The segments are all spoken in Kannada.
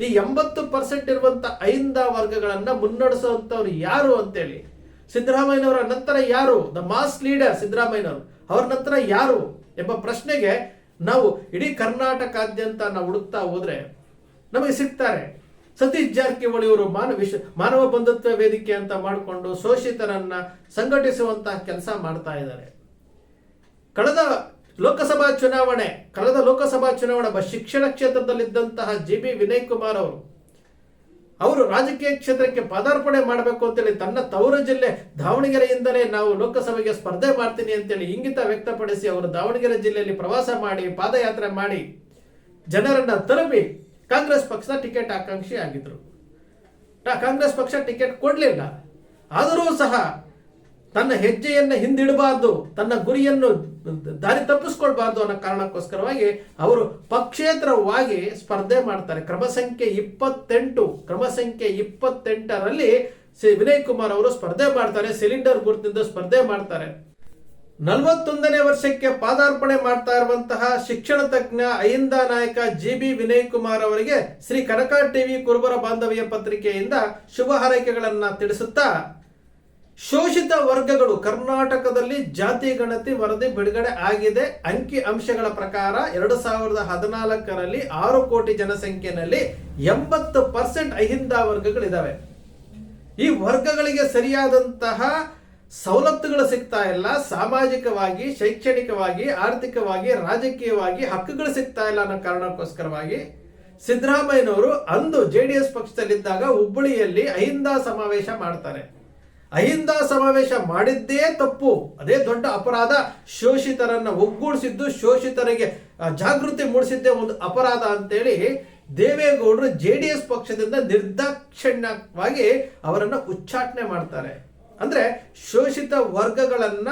ಈ ಎಂಬತ್ತು ಪರ್ಸೆಂಟ್ ಇರುವಂತ ಐಂದ ವರ್ಗಗಳನ್ನ ಮುನ್ನಡೆಸುವಂತವ್ರು ಯಾರು ಅಂತೇಳಿ? ಸಿದ್ದರಾಮಯ್ಯನವರ ನಂತರ ಯಾರು? ದ ಮಾಸ್ ಲೀಡರ್ ಸಿದ್ದರಾಮಯ್ಯನವರು. ಅವ್ರ ನಂತರ ಯಾರು ಎಂಬ ಪ್ರಶ್ನೆಗೆ ನಾವು ಇಡೀ ಕರ್ನಾಟಕಾದ್ಯಂತ ನಾವು ಹುಡುಕ್ತಾ ಹೋದ್ರೆ ನಮಗೆ ಸಿಗ್ತಾರೆ. ಸತೀಶ್ ಜಾರಕಿಹೊಳಿ ಅವರು ಮಾನವ ವಿಶ್ವ ಮಾನವ ಬಂಧುತ್ವ ವೇದಿಕೆ ಅಂತ ಮಾಡಿಕೊಂಡು ಶೋಷಿತರನ್ನ ಸಂಘಟಿಸುವಂತಹ ಕೆಲಸ ಮಾಡ್ತಾ ಇದ್ದಾರೆ. ಕಳೆದ ಲೋಕಸಭಾ ಚುನಾವಣೆ, ಕಳೆದ ಲೋಕಸಭಾ ಚುನಾವಣೆ ಶಿಕ್ಷಣ ಕ್ಷೇತ್ರದಲ್ಲಿದ್ದಂತಹ ಜಿ ಬಿ ವಿನಯ್ ಕುಮಾರ್ ಅವರು. ಅವರು ರಾಜಕೀಯ ಕ್ಷೇತ್ರಕ್ಕೆ ಪದಾರ್ಪಣೆ ಮಾಡಬೇಕು ಅಂತೇಳಿ ತನ್ನ ತವರು ಜಿಲ್ಲೆ ದಾವಣಗೆರೆಯಿಂದಲೇ ನಾವು ಲೋಕಸಭೆಗೆ ಸ್ಪರ್ಧೆ ಮಾಡ್ತೀನಿ ಅಂತೇಳಿ ಇಂಗಿತ ವ್ಯಕ್ತಪಡಿಸಿ ಅವರು ದಾವಣಗೆರೆ ಜಿಲ್ಲೆಯಲ್ಲಿ ಪ್ರವಾಸ ಮಾಡಿ, ಪಾದಯಾತ್ರೆ ಮಾಡಿ ಜನರನ್ನ ತಲುಪಿ ಕಾಂಗ್ರೆಸ್ ಪಕ್ಷದ ಟಿಕೆಟ್ ಆಕಾಂಕ್ಷಿ ಆಗಿದ್ರು ಕಾಂಗ್ರೆಸ್ ಪಕ್ಷ ಟಿಕೆಟ್ ಕೊಡಲಿಲ್ಲ. ಆದರೂ ಸಹ ತನ್ನ ಹೆಜ್ಜೆಯನ್ನು ಹಿಂದಿಡಬಾರ್ದು, ತನ್ನ ಗುರಿಯನ್ನು ದಾರಿ ತಪ್ಪಿಸ್ಕೊಳ್ಬಾರ್ದು ಅನ್ನೋ ಕಾರಣಕ್ಕೋಸ್ಕರವಾಗಿ ಅವರು ಪಕ್ಷೇತರವಾಗಿ ಸ್ಪರ್ಧೆ ಮಾಡ್ತಾರೆ. ಕ್ರಮ ಸಂಖ್ಯೆ ಇಪ್ಪತ್ತೆಂಟು, ಕ್ರಮ ಸಂಖ್ಯೆ ಇಪ್ಪತ್ತೆಂಟರಲ್ಲಿ ಸಿ ವಿನಯ್ ಕುಮಾರ್ ಅವರು ಸ್ಪರ್ಧೆ ಮಾಡ್ತಾರೆ, ಸಿಲಿಂಡರ್ ಗುರುತಿಂದ ಸ್ಪರ್ಧೆ ಮಾಡ್ತಾರೆ. ನಲವತ್ತೊಂದನೇ ವರ್ಷಕ್ಕೆ ಪಾದಾರ್ಪಣೆ ಮಾಡ್ತಾ ಇರುವಂತಹ ಶಿಕ್ಷಣ ತಜ್ಞ, ಅಹಿಂದ ನಾಯಕ ಜಿ ಬಿ ವಿನಯ್ ಕುಮಾರ್ ಅವರಿಗೆ ಶ್ರೀ ಕನಕ ಟಿವಿ ಕುರುಬರ ಬಾಂಧವ್ಯ ಪತ್ರಿಕೆಯಿಂದ ಶುಭ ಹಾರೈಕೆಗಳನ್ನ ತಿಳಿಸುತ್ತಾ ಶೋಷಿತ ವರ್ಗಗಳು ಕರ್ನಾಟಕದಲ್ಲಿ ಜಾತಿ ಗಣತಿ ವರದಿ ಬಿಡುಗಡೆ ಆಗಿದೆ. ಅಂಕಿ ಅಂಶಗಳ ಪ್ರಕಾರ ಎರಡು ಸಾವಿರದ ಹದಿನಾಲ್ಕರಲ್ಲಿ ಆರು ಕೋಟಿ ಜನಸಂಖ್ಯೆಯಲ್ಲಿ ಎಂಬತ್ತು ಪರ್ಸೆಂಟ್ ಅಹಿಂದ ವರ್ಗಗಳಿದ್ದಾವೆ ಈ ವರ್ಗಗಳಿಗೆ ಸರಿಯಾದಂತಹ ಸವಲತ್ತುಗಳು ಸಿಗ್ತಾ ಇಲ್ಲ. ಸಾಮಾಜಿಕವಾಗಿ, ಶೈಕ್ಷಣಿಕವಾಗಿ, ಆರ್ಥಿಕವಾಗಿ, ರಾಜಕೀಯವಾಗಿ ಹಕ್ಕುಗಳು ಸಿಗ್ತಾ ಇಲ್ಲ ಅನ್ನೋ ಕಾರಣಕ್ಕೋಸ್ಕರವಾಗಿ ಸಿದ್ದರಾಮಯ್ಯನವರು ಅಂದು ಜೆ ಡಿ ಎಸ್ ಪಕ್ಷದಲ್ಲಿದ್ದಾಗ ಹುಬ್ಬಳ್ಳಿಯಲ್ಲಿ ಅಹಿಂದ ಸಮಾವೇಶ ಮಾಡ್ತಾರೆ. ಅಹಿಂದ ಸಮಾವೇಶ ಮಾಡಿದ್ದೇ ತಪ್ಪು. ಅದೇ ದೊಡ್ಡ ಅಪರಾಧ. ಶೋಷಿತರನ್ನ ಒಗ್ಗೂಡಿಸಿದ್ದು ಶೋಷಿತರಿಗೆ ಜಾಗೃತಿ ಮೂಡಿಸಿದ್ದೇ ಒಂದು ಅಪರಾಧ ಅಂತೇಳಿ ದೇವೇಗೌಡರು ಜೆ ಡಿ ಎಸ್ ಪಕ್ಷದಿಂದ ನಿರ್ದಾಕ್ಷಿಣ್ಯವಾಗಿ ಅವರನ್ನು ಉಚ್ಚಾಟನೆ ಮಾಡ್ತಾರೆ. ಅಂದ್ರೆ ಶೋಷಿತ ವರ್ಗಗಳನ್ನ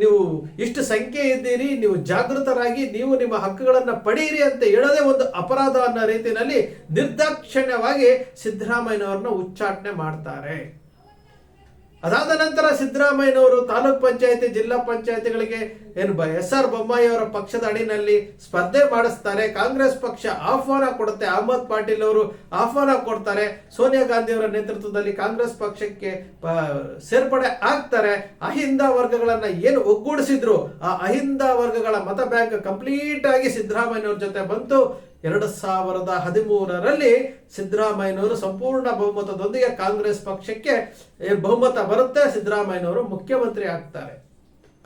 ನೀವು ಇಷ್ಟು ಸಂಖ್ಯೆ ಇದ್ದೀರಿ, ನೀವು ಜಾಗೃತರಾಗಿ, ನೀವು ನಿಮ್ಮ ಹಕ್ಕುಗಳನ್ನ ಪಡೆಯಿರಿ ಅಂತ ಹೇಳೋದೇ ಒಂದು ಅಪರಾಧ ಅನ್ನೋ ರೀತಿಯಲ್ಲಿ ನಿರ್ದಾಕ್ಷಿಣ್ಯವಾಗಿ ಸಿದ್ದರಾಮಯ್ಯನವರನ್ನ ಉಚ್ಚಾಟನೆ ಮಾಡ್ತಾರೆ. ಅದಾದ ನಂತರ ಸಿದ್ದರಾಮಯ್ಯನವರು ತಾಲೂಕ್ ಪಂಚಾಯತಿ, ಜಿಲ್ಲಾ ಪಂಚಾಯತಿಗಳಿಗೆ ಏನು ಎಸ್ ಆರ್ ಬೊಮ್ಮಾಯಿ ಅವರ ಪಕ್ಷದ ಅಡಿನಲ್ಲಿ ಸ್ಪರ್ಧೆ ಮಾಡಿಸ್ತಾರೆ. ಕಾಂಗ್ರೆಸ್ ಪಕ್ಷ ಆಹ್ವಾನ ಕೊಡುತ್ತೆ. ಅಹಮದ್ ಪಾಟೀಲ್ ಅವರು ಆಹ್ವಾನ ಕೊಡ್ತಾರೆ. ಸೋನಿಯಾ ಗಾಂಧಿ ಅವರ ನೇತೃತ್ವದಲ್ಲಿ ಕಾಂಗ್ರೆಸ್ ಪಕ್ಷಕ್ಕೆ ಸೇರ್ಪಡೆ ಆಗ್ತಾರೆ. ಅಹಿಂದ ವರ್ಗಗಳನ್ನ ಏನು ಒಗ್ಗೂಡಿಸಿದ್ರು? ಆ ಅಹಿಂದ ವರ್ಗಗಳ ಮತ ಬ್ಯಾಂಕ್ ಕಂಪ್ಲೀಟ್ ಆಗಿ ಸಿದ್ದರಾಮಯ್ಯನವ್ರ ಜೊತೆ ಬಂತು. ಎರಡು ಸಾವಿರದ ಹದಿಮೂರರಲ್ಲಿ ಸಿದ್ದರಾಮಯ್ಯನವರು ಸಂಪೂರ್ಣ ಬಹುಮತದೊಂದಿಗೆ ಕಾಂಗ್ರೆಸ್ ಪಕ್ಷಕ್ಕೆ ಬಹುಮತ ಬರುತ್ತೆ, ಸಿದ್ದರಾಮಯ್ಯನವರು ಮುಖ್ಯಮಂತ್ರಿ ಆಗ್ತಾರೆ.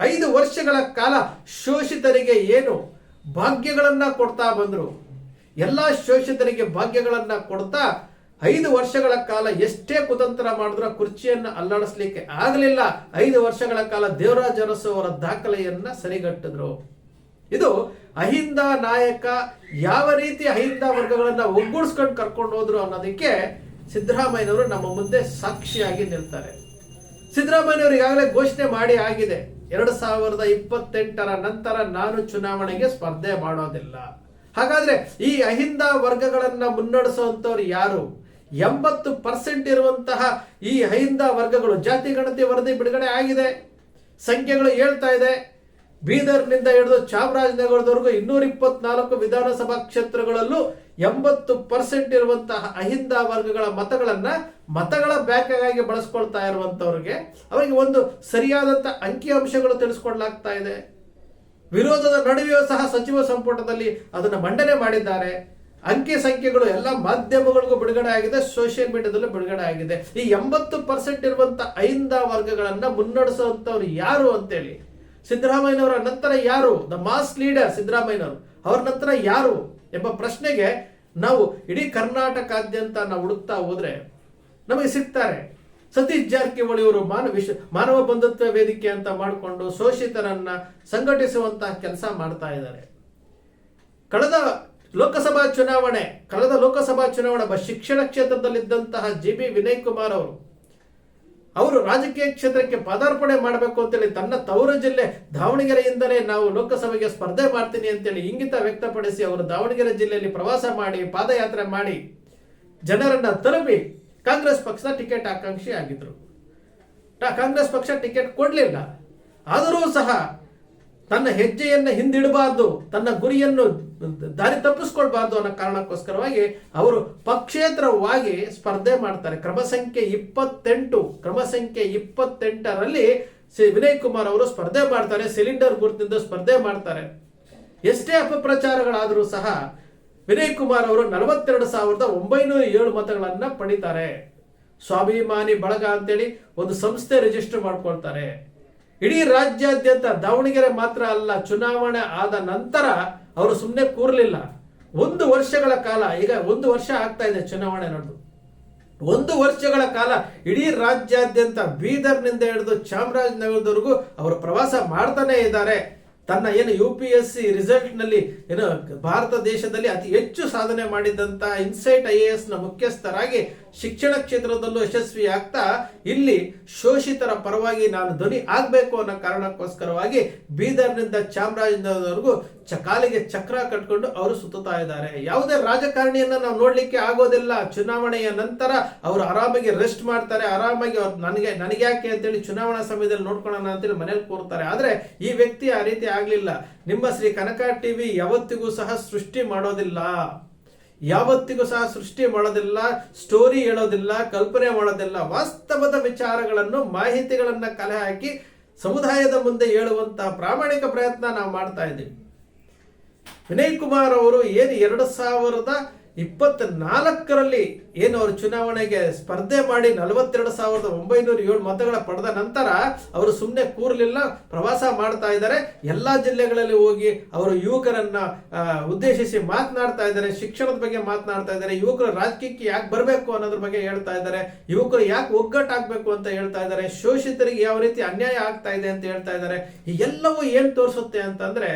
ಐದು ವರ್ಷಗಳ ಕಾಲ ಶೋಷಿತರಿಗೆ ಏನು ಭಾಗ್ಯಗಳನ್ನ ಕೊಡ್ತಾ ಬಂದರು. ಎಲ್ಲ ಶೋಷಿತರಿಗೆ ಭಾಗ್ಯಗಳನ್ನ ಕೊಡ್ತಾ ಐದು ವರ್ಷಗಳ ಕಾಲ ಎಷ್ಟೇ ಕುತಂತ್ರ ಮಾಡಿದ್ರು ಕುರ್ಚಿಯನ್ನು ಅಲ್ಲಾಡಿಸ್ಲಿಕ್ಕೆ ಆಗಲಿಲ್ಲ. ಐದು ವರ್ಷಗಳ ಕಾಲ ದೇವರಾಜ ಅರಸು ಅವರ ದಾಖಲೆಯನ್ನ ಸರಿಗಟ್ಟಿದ್ರು. ಇದು ಅಹಿಂದ ನಾಯಕ ಯಾವ ರೀತಿ ಅಹಿಂದ ವರ್ಗಗಳನ್ನ ಒಗ್ಗೂಡಿಸ್ಕೊಂಡು ಕರ್ಕೊಂಡು ಹೋದ್ರು ಅನ್ನೋದಕ್ಕೆ ಸಿದ್ದರಾಮಯ್ಯನವರು ನಮ್ಮ ಮುಂದೆ ಸಾಕ್ಷಿಯಾಗಿ ನಿಲ್ತಾರೆ. ಸಿದ್ದರಾಮಯ್ಯನವರು ಈಗಾಗಲೇ ಘೋಷಣೆ ಮಾಡಿ ಆಗಿದೆ, ಎರಡು ಸಾವಿರದ ಇಪ್ಪತ್ತೆಂಟರ ನಂತರ ನಾನು ಚುನಾವಣೆಗೆ ಸ್ಪರ್ಧೆ ಮಾಡೋದಿಲ್ಲ. ಹಾಗಾದ್ರೆ ಈ ಅಹಿಂದ ವರ್ಗಗಳನ್ನ ಮುನ್ನಡೆಸುವಂತವ್ರು ಯಾರು? ಎಂಬತ್ತು ಪರ್ಸೆಂಟ್ ಇರುವಂತಹ ಈ ಅಹಿಂದ ವರ್ಗಗಳು ಜಾತಿ, ಗಣತಿ, ವರದಿ ಬಿಡುಗಡೆ ಆಗಿದೆ, ಸಂಖ್ಯೆಗಳು ಹೇಳ್ತಾ ಇದೆ. ಬೀದರ್ನಿಂದ ಹಿಡಿದು ಚಾಮರಾಜನಗರದವರೆಗೂ ಇನ್ನೂರ ಇಪ್ಪತ್ನಾಲ್ಕು ವಿಧಾನಸಭಾ ಕ್ಷೇತ್ರಗಳಲ್ಲೂ ಎಂಬತ್ತು ಪರ್ಸೆಂಟ್ ಇರುವಂತಹ ಅಹಿಂದ ವರ್ಗಗಳ ಮತಗಳನ್ನ ಮತಗಳ ಬ್ಯಾಂಕಾಗಿ ಬಳಸ್ಕೊಳ್ತಾ ಇರುವಂತವ್ರಿಗೆ ಅವರಿಗೆ ಒಂದು ಸರಿಯಾದಂತ ಅಂಕಿಅಂಶಗಳು ತಿಳಿಸ್ಕೊಡ್ಲಾಗ್ತಾ ಇದೆ. ವಿರೋಧದ ನಡುವೆಯೂ ಸಹ ಸಚಿವ ಸಂಪುಟದಲ್ಲಿ ಅದನ್ನು ಮಂಡನೆ ಮಾಡಿದ್ದಾರೆ. ಅಂಕಿ ಸಂಖ್ಯೆಗಳು ಎಲ್ಲ ಮಾಧ್ಯಮಗಳಿಗೂ ಬಿಡುಗಡೆ ಆಗಿದೆ, ಸೋಷಿಯಲ್ ಮೀಡಿಯಾದಲ್ಲೂ ಬಿಡುಗಡೆ ಆಗಿದೆ. ಈ ಎಂಬತ್ತು ಪರ್ಸೆಂಟ್ ಇರುವಂತಹ ಐಂದ ವರ್ಗಗಳನ್ನ ಮುನ್ನಡೆಸುವಂತವ್ರು ಯಾರು ಅಂತೇಳಿ ಸಿದ್ದರಾಮಯ್ಯನವರ ನಂತರ ಯಾರು? ದ ಮಾಸ್ ಲೀಡರ್ ಸಿದ್ದರಾಮಯ್ಯನವರು. ಅವರ ನಂತರ ಯಾರು ಎಂಬ ಪ್ರಶ್ನೆಗೆ ನಾವು ಇಡೀ ಕರ್ನಾಟಕಾದ್ಯಂತ ನಾವು ಹುಡುಕ್ತಾ ಹೋದ್ರೆ ನಮಗೆ ಸಿಗ್ತಾರೆ. ಸತೀಶ್ ಜಾರಕಿಹೊಳಿ ಅವರು ಮಾನವ ವಿಶ್ವ ಮಾನವ ಬಂಧುತ್ವ ವೇದಿಕೆ ಅಂತ ಮಾಡಿಕೊಂಡು ಶೋಷಿತರನ್ನ ಸಂಘಟಿಸುವಂತಹ ಕೆಲಸ ಮಾಡ್ತಾ ಇದ್ದಾರೆ. ಕಳೆದ ಲೋಕಸಭಾ ಚುನಾವಣೆ, ಕಳೆದ ಲೋಕಸಭಾ ಚುನಾವಣೆ ಶಿಕ್ಷಣ ಕ್ಷೇತ್ರದಲ್ಲಿದ್ದಂತಹ ಜಿ ಬಿ ವಿನಯ್ ಕುಮಾರ್ ಅವರು ಅವರು ರಾಜಕೀಯ ಕ್ಷೇತ್ರಕ್ಕೆ ಪದಾರ್ಪಣೆ ಮಾಡಬೇಕು ಅಂತೇಳಿ ತನ್ನ ತವರು ಜಿಲ್ಲೆ ದಾವಣಗೆರೆಯಿಂದಲೇ ನಾವು ಲೋಕಸಭೆಗೆ ಸ್ಪರ್ಧೆ ಮಾಡ್ತೀನಿ ಅಂತೇಳಿ ಇಂಗಿತ ವ್ಯಕ್ತಪಡಿಸಿ ಅವರು ದಾವಣಗೆರೆ ಜಿಲ್ಲೆಯಲ್ಲಿ ಪ್ರವಾಸ ಮಾಡಿ, ಪಾದಯಾತ್ರೆ ಮಾಡಿ ಜನರನ್ನ ತಲುಪಿ ಕಾಂಗ್ರೆಸ್ ಪಕ್ಷದ ಟಿಕೆಟ್ ಆಕಾಂಕ್ಷಿ ಆಗಿದ್ರು. ಕಾಂಗ್ರೆಸ್ ಪಕ್ಷ ಟಿಕೆಟ್ ಕೊಡಲಿಲ್ಲ. ಆದರೂ ಸಹ ತನ್ನ ಹೆಜ್ಜೆಯನ್ನ ಹಿಂದಿಡಬಾರ್ದು, ತನ್ನ ಗುರಿಯನ್ನು ದಾರಿ ತಪ್ಪಿಸ್ಕೊಳ್ಬಾರ್ದು ಅನ್ನೋ ಕಾರಣಕ್ಕೋಸ್ಕರವಾಗಿ ಅವರು ಪಕ್ಷೇತರವಾಗಿ ಸ್ಪರ್ಧೆ ಮಾಡ್ತಾರೆ. ಕ್ರಮ ಸಂಖ್ಯೆ ಇಪ್ಪತ್ತೆಂಟು, ಕ್ರಮ ಸಂಖ್ಯೆ ಇಪ್ಪತ್ತೆಂಟರಲ್ಲಿ ಸಿ ವಿನಯ್ ಕುಮಾರ್ ಅವರು ಸ್ಪರ್ಧೆ ಮಾಡ್ತಾರೆ, ಸಿಲಿಂಡರ್ ಗುರುತಿಂದ ಸ್ಪರ್ಧೆ ಮಾಡ್ತಾರೆ. ಎಷ್ಟೇ ಅಪಪ್ರಚಾರಗಳಾದರೂ ಸಹ ವಿನಯ್ ಕುಮಾರ್ ಅವರು ನಲವತ್ತೆರಡು ಸಾವಿರದ ಒಂಬೈನೂರ ಏಳು ಮತಗಳನ್ನು ಪಡಿತಾರೆ. ಸ್ವಾಭಿಮಾನಿ ಬಳಗ ಅಂತೇಳಿ ಒಂದು ಸಂಸ್ಥೆ ರಿಜಿಸ್ಟರ್ ಮಾಡ್ಕೊಳ್ತಾರೆ. ಇಡೀ ರಾಜ್ಯಾದ್ಯಂತ ದಾವಣಗೆರೆ ಮಾತ್ರ ಅಲ್ಲ, ಚುನಾವಣೆ ಆದ ನಂತರ ಅವರು ಸುಮ್ಮನೆ ಕೂರಲಿಲ್ಲ. ಒಂದು ವರ್ಷಗಳ ಕಾಲ, ಈಗ ಒಂದು ವರ್ಷ ಆಗ್ತಾ ಇದೆ ಚುನಾವಣೆ ನಡೆದು. ಒಂದು ವರ್ಷಗಳ ಕಾಲ ಇಡೀ ರಾಜ್ಯಾದ್ಯಂತ ಬೀದರ್ನಿಂದ ಹಿಡಿದು ಚಾಮರಾಜನಗರದವರೆಗೂ ಅವರು ಪ್ರವಾಸ ಮಾಡ್ತಾನೆ ಇದ್ದಾರೆ. ತನ್ನ ಏನು ಯು ಪಿ ಎಸ್ ಸಿ ರಿಸಲ್ಟ್ನಲ್ಲಿ ಏನು ಭಾರತ ದೇಶದಲ್ಲಿ ಅತಿ ಹೆಚ್ಚು ಸಾಧನೆ ಮಾಡಿದಂತ ಇನ್ಸೈಟ್ ಐ ಎ ಎಸ್ನ ಮುಖ್ಯಸ್ಥರಾಗಿ ಶಿಕ್ಷಣ ಕ್ಷೇತ್ರದಲ್ಲೂ ಯಶಸ್ವಿ ಆಗ್ತಾ ಇಲ್ಲಿ ಶೋಷಿತರ ಪರವಾಗಿ ನಾನು ಧ್ವನಿ ಆಗಬೇಕು ಅನ್ನೋ ಕಾರಣಕ್ಕೋಸ್ಕರವಾಗಿ ಬೀದರ್ನಿಂದ ಚಾಮರಾಜನಗರವರೆಗೂ ಚಕಾಲಿಗೆ ಕಾಲಿಗೆ ಚಕ್ರ ಕಟ್ಕೊಂಡು ಅವರು ಸುತ್ತುತ್ತಾ ಇದ್ದಾರೆ. ಯಾವುದೇ ರಾಜಕಾರಣಿಯನ್ನ ನಾವು ನೋಡ್ಲಿಕ್ಕೆ ಆಗೋದಿಲ್ಲ. ಚುನಾವಣೆಯ ನಂತರ ಅವರು ಆರಾಮಾಗಿ ರೆಸ್ಟ್ ಮಾಡ್ತಾರೆ. ಆರಾಮಾಗಿ ಅವ್ರು ನನಗೆ ನನಗೆ ಯಾಕೆ ಅಂತೇಳಿ ಚುನಾವಣಾ ಸಮಯದಲ್ಲಿ ನೋಡ್ಕೊಳ್ಳೋಣ ಅಂತೇಳಿ ಮನೇಲಿ ಕೂರ್ತಾರೆ. ಆದ್ರೆ ಈ ವ್ಯಕ್ತಿ ಆ ರೀತಿ ಆಗಲಿಲ್ಲ. ನಿಮ್ಮ ಶ್ರೀ ಕನಕ ಟಿವಿ ಯಾವತ್ತಿಗೂ ಸಹ ಸೃಷ್ಟಿ ಮಾಡೋದಿಲ್ಲ. ಯಾವತ್ತಿಗೂ ಸಹ ಸೃಷ್ಟಿ ಮಾಡೋದಿಲ್ಲ ಸ್ಟೋರಿ ಹೇಳೋದಿಲ್ಲ, ಕಲ್ಪನೆ ಮಾಡೋದಿಲ್ಲ, ವಾಸ್ತವದ ವಿಚಾರಗಳನ್ನು, ಮಾಹಿತಿಗಳನ್ನು ಕಲೆ ಹಾಕಿ ಸಮುದಾಯದ ಮುಂದೆ ಹೇಳುವಂತಹ ಪ್ರಾಮಾಣಿಕ ಪ್ರಯತ್ನ ನಾವು ಮಾಡ್ತಾ ಇದ್ದೀವಿ. ವಿನಯ್ ಕುಮಾರ್ ಅವರು ಏನು ಎರಡು ಸಾವಿರದ ಇಪ್ಪತ್ತ ನಾಲ್ಕರಲ್ಲಿ ಏನು ಅವರು ಚುನಾವಣೆಗೆ ಸ್ಪರ್ಧೆ ಮಾಡಿ ನಲವತ್ತೆರಡು ಸಾವಿರದ ಒಂಬೈನೂರ ಏಳು ಮತಗಳ ಪಡೆದ ನಂತರ ಅವರು ಸುಮ್ಮನೆ ಕೂರಲಿಲ್ಲ, ಪ್ರವಾಸ ಮಾಡ್ತಾ ಇದ್ದಾರೆ. ಎಲ್ಲಾ ಜಿಲ್ಲೆಗಳಲ್ಲಿ ಹೋಗಿ ಅವರು ಯುವಕರನ್ನ ಉದ್ದೇಶಿಸಿ ಮಾತನಾಡ್ತಾ ಇದ್ದಾರೆ, ಶಿಕ್ಷಣದ ಬಗ್ಗೆ ಮಾತನಾಡ್ತಾ ಇದ್ದಾರೆ. ಯುವಕರು ರಾಜಕೀಯಕ್ಕೆ ಯಾಕೆ ಬರಬೇಕು ಅನ್ನೋದ್ರ ಬಗ್ಗೆ ಹೇಳ್ತಾ ಇದ್ದಾರೆ. ಯುವಕರು ಯಾಕೆ ಒಗ್ಗಟ್ಟಾಗಬೇಕು ಅಂತ ಹೇಳ್ತಾ ಇದ್ದಾರೆ. ಶೋಷಿತರಿಗೆ ಯಾವ ರೀತಿ ಅನ್ಯಾಯ ಆಗ್ತಾ ಇದೆ ಅಂತ ಹೇಳ್ತಾ ಇದ್ದಾರೆ. ಈ ಎಲ್ಲವೂ ಏನ್ ತೋರಿಸುತ್ತೆ ಅಂತಂದ್ರೆ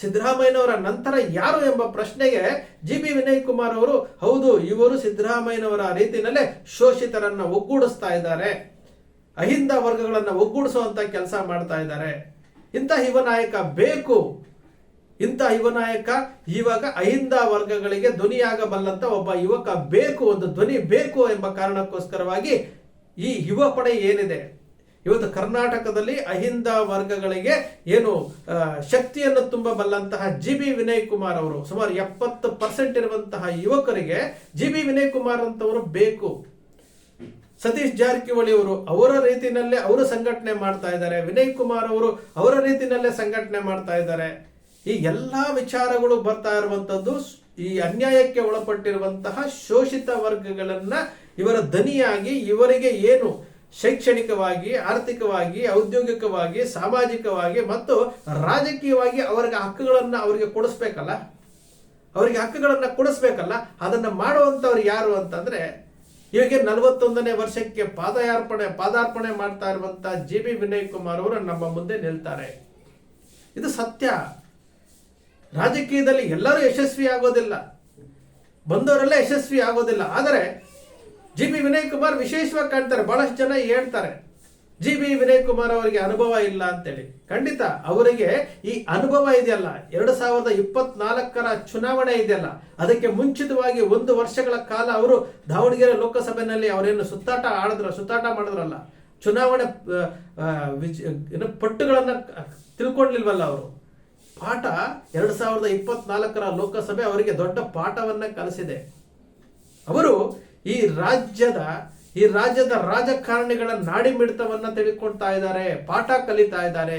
ಸಿದ್ದರಾಮಯ್ಯನವರ ನಂತರ ಯಾರು ಎಂಬ ಪ್ರಶ್ನೆಗೆ ಜಿ ಬಿ ವಿನಯ್ ಕುಮಾರ್ ಅವರು, ಹೌದು, ಇವರು ಸಿದ್ದರಾಮಯ್ಯನವರ ರೀತಿಯಲ್ಲೇ ಶೋಷಿತರನ್ನ ಒಗ್ಗೂಡಿಸ್ತಾ ಇದ್ದಾರೆ. ಅಹಿಂದ ವರ್ಗಗಳನ್ನ ಒಗ್ಗೂಡಿಸುವಂತ ಕೆಲಸ ಮಾಡ್ತಾ ಇದ್ದಾರೆ. ಇಂಥ ಯುವ ನಾಯಕ ಬೇಕು. ಇಂಥ ಯುವ ನಾಯಕ ಇವಾಗ ಅಹಿಂದ ವರ್ಗಗಳಿಗೆ ಧ್ವನಿಯಾಗಬಲ್ಲಂತ ಒಬ್ಬ ಯುವಕ ಬೇಕು, ಒಂದು ಧ್ವನಿ ಬೇಕು ಎಂಬ ಕಾರಣಕ್ಕೋಸ್ಕರವಾಗಿ ಈ ಯುವ ಪಡೆ ಏನಿದೆ? ಇವತ್ತು ಕರ್ನಾಟಕದಲ್ಲಿ ಅಹಿಂದ ವರ್ಗಗಳಿಗೆ ಏನು ಶಕ್ತಿಯನ್ನು ತುಂಬಬಲ್ಲಂತಹ ಜಿ ಬಿ ವಿನಯ್ ಕುಮಾರ್ ಅವರು, ಸುಮಾರು ಎಪ್ಪತ್ತು ಪರ್ಸೆಂಟ್ ಇರುವಂತಹ ಯುವಕರಿಗೆ ಜಿ ಬಿ ವಿನಯ್ ಕುಮಾರ್ ಅಂತವರು ಬೇಕು. ಸತೀಶ್ ಜಾರಕಿಹೊಳಿ ಅವರು ಅವರ ರೀತಿಯಲ್ಲೇ ಅವರು ಸಂಘಟನೆ ಮಾಡ್ತಾ ಇದ್ದಾರೆ. ವಿನಯ್ ಕುಮಾರ್ ಅವರು ಅವರ ರೀತಿನಲ್ಲೇ ಸಂಘಟನೆ ಮಾಡ್ತಾ ಇದ್ದಾರೆ. ಈ ಎಲ್ಲಾ ವಿಚಾರಗಳು ಬರ್ತಾ ಇರುವಂತದ್ದು ಈ ಅನ್ಯಾಯಕ್ಕೆ ಒಳಪಟ್ಟಿರುವಂತಹ ಶೋಷಿತ ವರ್ಗಗಳನ್ನ ಇವರ ದನಿಯಾಗಿ ಇವರಿಗೆ ಏನು ಶೈಕ್ಷಣಿಕವಾಗಿ, ಆರ್ಥಿಕವಾಗಿ, ಔದ್ಯೋಗಿಕವಾಗಿ, ಸಾಮಾಜಿಕವಾಗಿ ಮತ್ತು ರಾಜಕೀಯವಾಗಿ ಅವರಿಗೆ ಹಕ್ಕುಗಳನ್ನು ಅವರಿಗೆ ಕೊಡಿಸ್ಬೇಕಲ್ಲ? ಅವರಿಗೆ ಹಕ್ಕುಗಳನ್ನು ಕೊಡಿಸ್ಬೇಕಲ್ಲ? ಅದನ್ನ ಮಾಡುವಂಥವ್ರು ಯಾರು ಅಂತಂದ್ರೆ ಇವಾಗ ನಲವತ್ತೊಂದನೇ ವರ್ಷಕ್ಕೆ ಪಾದಯಾರ್ಪಣೆ, ಪಾದಾರ್ಪಣೆ ಮಾಡ್ತಾ ಇರುವಂಥ ಜಿ ಬಿ ವಿನಯ್ ಕುಮಾರ್ ಅವರು ನಮ್ಮ ಮುಂದೆ ನಿಲ್ತಾರೆ. ಇದು ಸತ್ಯ. ರಾಜಕೀಯದಲ್ಲಿ ಎಲ್ಲರೂ ಯಶಸ್ವಿ ಆಗೋದಿಲ್ಲ ಬಂದವರೆಲ್ಲ ಯಶಸ್ವಿ ಆಗೋದಿಲ್ಲ ಆದರೆ ಜಿ ಬಿ ವಿನಯ್ ಕುಮಾರ್ ವಿಶೇಷವಾಗಿ ಕಾಣ್ತಾರೆ, ಬಹಳಷ್ಟು ಜನ ಹೇಳ್ತಾರೆ. ಜಿ ಬಿ ವಿನಯ್ ಕುಮಾರ್ ಅವರಿಗೆ ಅನುಭವ ಇಲ್ಲ ಅಂತೇಳಿ. ಖಂಡಿತ ಅವರಿಗೆ ಈ ಅನುಭವ ಇದೆಯಲ್ಲ, ಎರಡು ಸಾವಿರದ ಇಪ್ಪತ್ನಾಲ್ಕರ ಚುನಾವಣೆ ಇದೆಯಲ್ಲ, ಅದಕ್ಕೆ ಮುಂಚಿತವಾಗಿ ಒಂದು ವರ್ಷಗಳ ಕಾಲ ಅವರು ದಾವಣಗೆರೆ ಲೋಕಸಭೆಯಲ್ಲಿ ಅವರೇನು ಸುತ್ತಾಟ ಆಡಿದ್ರ, ಸುತ್ತಾಟ ಮಾಡಿದ್ರಲ್ಲ. ಚುನಾವಣೆ ಏನು ಪಟ್ಟುಗಳನ್ನು ತಿಳ್ಕೊಂಡಿಲ್ವಲ್ಲ ಅವರು. ಪಾಠ ಎರಡು ಸಾವಿರದ ಇಪ್ಪತ್ನಾಲ್ಕರ ಲೋಕಸಭೆ ಅವರಿಗೆ ದೊಡ್ಡ ಪಾಠವನ್ನು ಕಲಿಸಿದೆ. ಅವರು ಈ ರಾಜ್ಯದ ಈ ರಾಜ್ಯದ ರಾಜಕಾರಣಿಗಳ ನಾಡಿ ಮಿಡಿತವನ್ನ ತಿಳ್ಕೊಳ್ತಾ ಇದ್ದಾರೆ ಪಾಠ ಕಲಿತಾ ಇದ್ದಾರೆ.